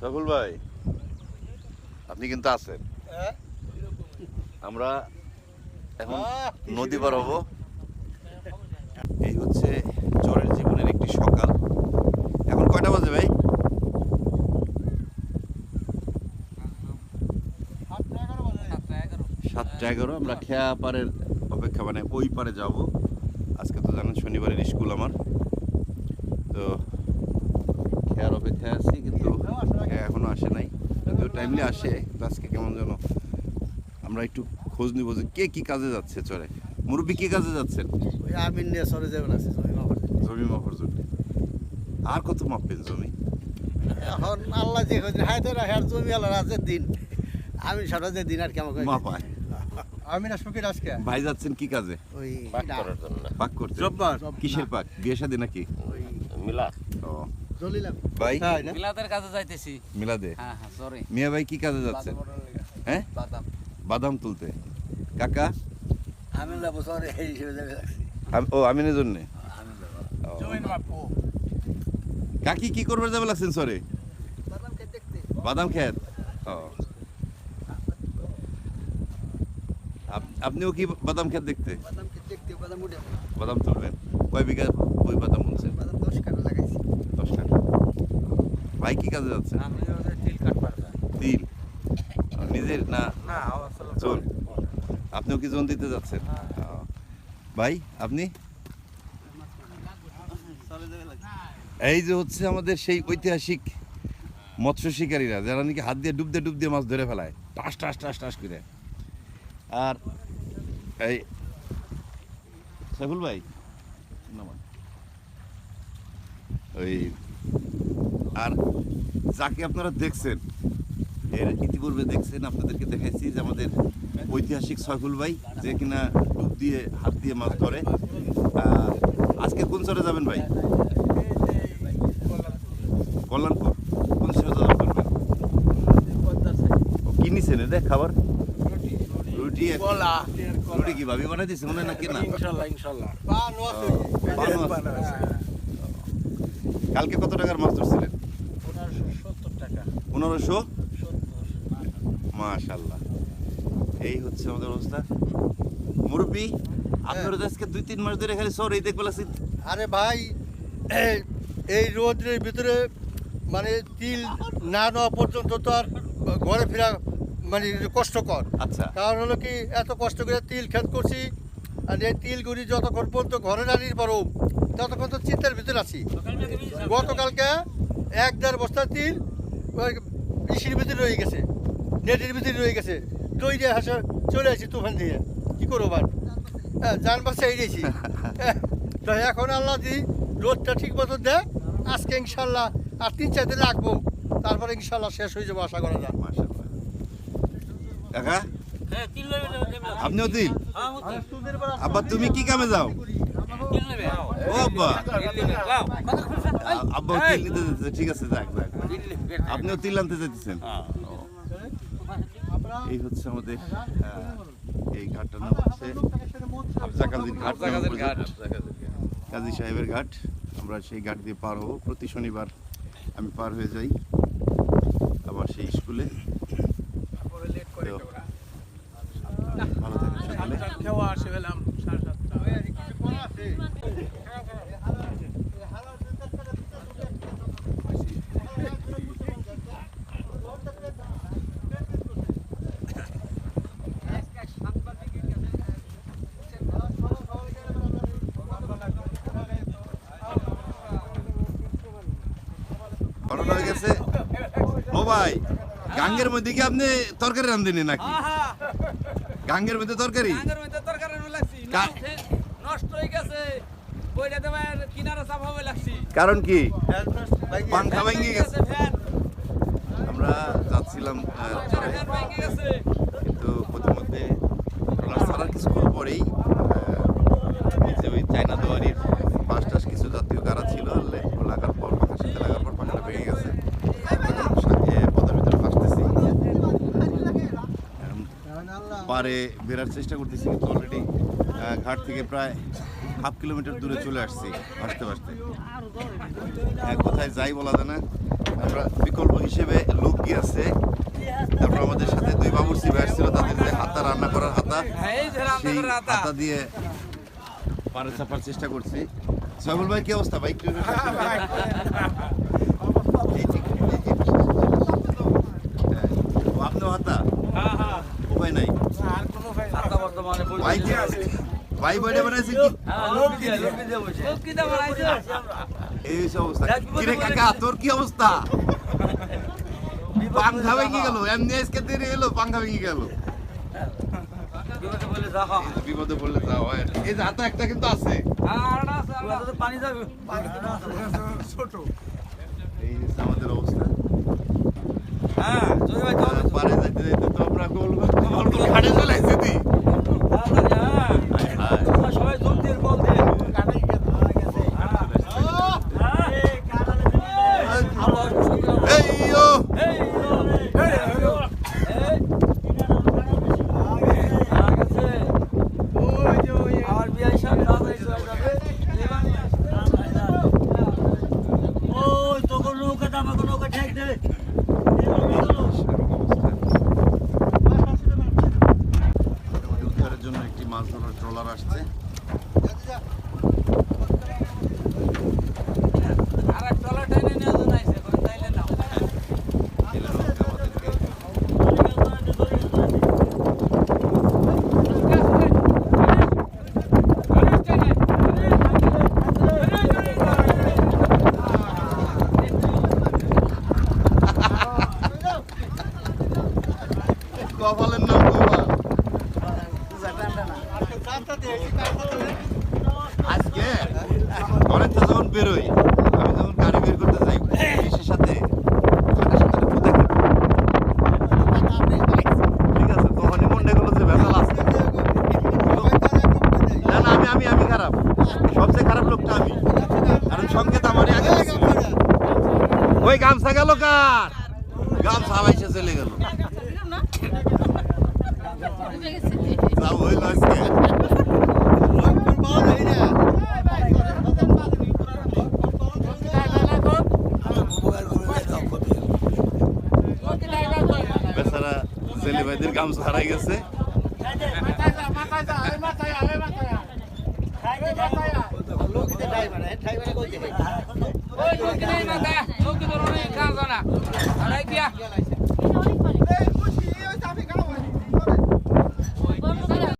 সফল ভাই আপনি কিন্তু আছেন। আমরা এখন নদী পার হব এই হচ্ছে চরের জীবনের একটি সকাল। এখন কয়টা বাজে ভাই? সাতটা এগারো আমরা খেয়া পারের অপেক্ষা মানে ওই পারে যাব। আজকে তো জানেন শনিবারের স্কুল আমার। তো খেয়ার অপেক্ষায় আছি কিন্তু খেয়া এখনও আসে নাই কিন্তু টাইমলি আসে তো আজকে কেমন যেন আমরা একটু খোঁজ নিব যে কে কি কাজে যাচ্ছে চরে মুরব্বী কি কাজে যাচ্ছেন? ওই আমিন নিয়ে সরে যাবেন আছে জমি মাপার জন্য। জমি মাপার জন্য। আর কত মাপবেন জমি? এখন আল্লাহ যে কদিন হাই তো রাখার জমি আল্লাহ আছে দিন। আমি সারা যে দিন আর কেমন মাপায় আমি না সুখী আজকে? ভাই যাচ্ছেন কি কাজে? ওই পাক করার জন্য। পাক করতে? কিসের পাক? বিয়ে শাদী নাকি? ওই মিলা ও। ভাই? মিলাদের কাছে যাইতেছি। মিলাদে? হ্যাঁ হ্যাঁ সরি মিয়া ভাই কি কাজে যাচ্ছেন হ্যাঁ? বাদাম। বাদাম তুলতে। কাকা? আমি না বছর এই হিসেবে যাবে রাখছি আম- ও আমিনের জন্য? কাকি কি করবে যাবে লাগছেন সরে বাদাম খেত ও। আপনিও কি বাদাম খেত দেখতে? বাদাম তুলবেন। কয় বিঘা ওই বাদাম বলছেন বাদাম দশ কাটা লাগাইছি। কাঠা ভাই কি কাজে ওদের তিল কাটবার তিল? নিজের না? জোন আপনিও কি জোন দিতে যাচ্ছেন? ও। ভাই আপনি? এই যে হচ্ছে আমাদের সেই ঐতিহাসিক মৎস্য শিকারীরা যারা নাকি হাত দিয়ে ডুব দিয়ে ডুব দিয়ে মাছ ধরে ফেলায়। টাস টাস টাস টাস করে। আর এই সাইফুল ভাই। ওই আর যাকে আপনারা দেখছেন এর ইতিপূর্বে দেখছেন আপনাদেরকে দেখাইছি যে আমাদের ঐতিহাসিক সয়ফুল ভাই যে কিনা ডুব দিয়ে হাত দিয়ে মাছ ধরে। আজকে কোন চরে যাবেন ভাই? কল্যাণপুর। কোন যাওয়া করবেন ও, কি নিছেন? দেখ খাবার। রুটি রুটি কি ভাবি বানাই দিছে মনে না? কেনা ইনশাল্লাহ। কালকে কত টাকার মাছ ধরছিলেন? পনেরোশো? মাশাল্লাহ এই হচ্ছে আমাদের অবস্থা। মুরব্বী আপনার তো আজকে দুই তিন মাস ধরে খালি সর এই আরে ভাই এই- রোদের ভিতরে মানে তিল না নেওয়া পর্যন্ত তো আর ঘরে ফেরা মানে কষ্টকর। আচ্ছা। কারণ হলো কি এত কষ্ট করে তিল খেত করছি আর এই তিলগুলি যতক্ষণ পর্যন্ত ঘরে দাঁড়িয়ে পারো ততক্ষণ তো চিন্তার ভিতরে আছি। গতকালকে এক দেড় বস্তা তিল ইসির ভিতরে রয়ে গেছে। নেটের ভিতরে রয়ে গেছে। দই দিয়ে হাসা চলে আসি তুফান দিয়ে। কি করব বার হ্যাঁ যান বাসে এড়িয়েছি তো এখন আল্লাহ দি রোদটা ঠিক মতো দেয় আজকে ইনশাল্লাহ আর তিন চার দিন রাখব। তারপরে ইনশাল্লাহ শেষ হয়ে যাব আশা করা যায়। কাকা? হ্যাঁ। আপনিও হ্যাঁ, ও তুমি কি কামে যাও? আব্বা আ- আব্বা ঠিক আছে যাক যাক আপনিও তিল আনতে যেতেছেন? হ্যাঁ। এই হচ্ছে আমাদের এই ঘাটটার নাম হচ্ছে ঘাট কাজী সাহেবের ঘাট। আমরা সেই ঘাট দিয়ে পার হব। প্রতি শনিবার আমি পার হয়ে যাই আবার সেই স্কুলে। ভালো থাকেন সকালে। হয়ে ও ভাই গাঙ্গের মধ্যে কি আপনি তরকারি রান্ধেনি নাকি? গাঙ্গের মধ্যে তরকারি? গাঙ্গের মধ্যে তরকারি আনু লাগছি। কা- নষ্ট- হয়ে গেছে। বইটা দেবার কিনারে চাপ হবে লাগছি। কারণ কি? পাংখা ফ্যান ভেঙে গেছে আমরা যাচ্ছিলাম কিন্তু প্রথমধ্যে ট্রলার ছাড়ার কিছুক্ষণ পরেই আহ, এই যে ওই চায়না দুয়ারির বাস টাস কিছু জাতীয় গাড়া ছিল লে- লাগার পর পাখার সাথে লাগার পর পাখাটা ভেঙে গেছে এখন সাথে পদের ভিতরে ফাঁসতেছি এখন পারে বেরার চেষ্টা করতেছি কিন্তু অলরেডি ঘাট থেকে প্রায় হাফ কিলোমিটার দূরে চলে আসছি ভাসতে ভাসতে এক কোথায় যাই বলা যায় না আমরা বিকল্প হিসেবে লোক আছে তারপর আমাদের সাথে দুই বাবুর্চি ভাই ছিল তাদের যে হাতা রান্না করার হাতা হ্যাঁ, সেই হাতা দিয়ে পারে চাপার চেষ্টা করছি সবুল ভাই কি অবস্থা ভাই হ্যাঁ, আপনিও হাতা উপায় নাই ভাই কি বানাইছে কি? হ্যাঁ, লোক দিয়ে, লোক দিয়ে বসে। লোক কি দিয়ে বানাইছে? এই অবস্থা। কিরে কাকা তোর কি অবস্থা? পাংখা ভেঙে গেল? এমনি আজকে দেরি এলো পাংখা ভেঙে গেল? বিপদে পড়লে যা হয়। বিপদে পড়লে যাও হয়। এই যে হাতে একটা কিন্তু আছে। হ্যাঁ, আরেকটা আছে, আরেকটা আছে, পানি যাবে। এই আমাদের অবস্থা। হ্যাঁ ভাই পারে যাইতে যাইতে তো আমরা গোল গোল গোল ঘাটে চলে এসেছি তাড়াতাড়ি, হ্যাঁ হায়। তোমরা সবাই জোর দিয়ে বল দিয়ে আল্লাহ শুকর। এই ও এই, এই, এই। আর গেছে। আমার বিয়ে সব তাড়াতাড়ি চলে যাবে। উদ্ধারের জন্য একটি মাছ আজকে ঘরের তো যখন বেরোই আমি যখন গাড়ি বের করতে যাই পুলিশের সাথে গাড়ির সাথে কোথায় ঠিক আছে তখনই গেলো যে ভেজাল আছে। না না আমি আমি আমি খারাপ। সবচেয়ে খারাপ লোকটা আমি। কারণ আমারই আগে ছিল। ওই গামছা গেল কার? গামছা আলাইসে চলে গেল। যাও হইল আজকে বেচারা ছেলে ভাইদের গামছা হারাই গেছে।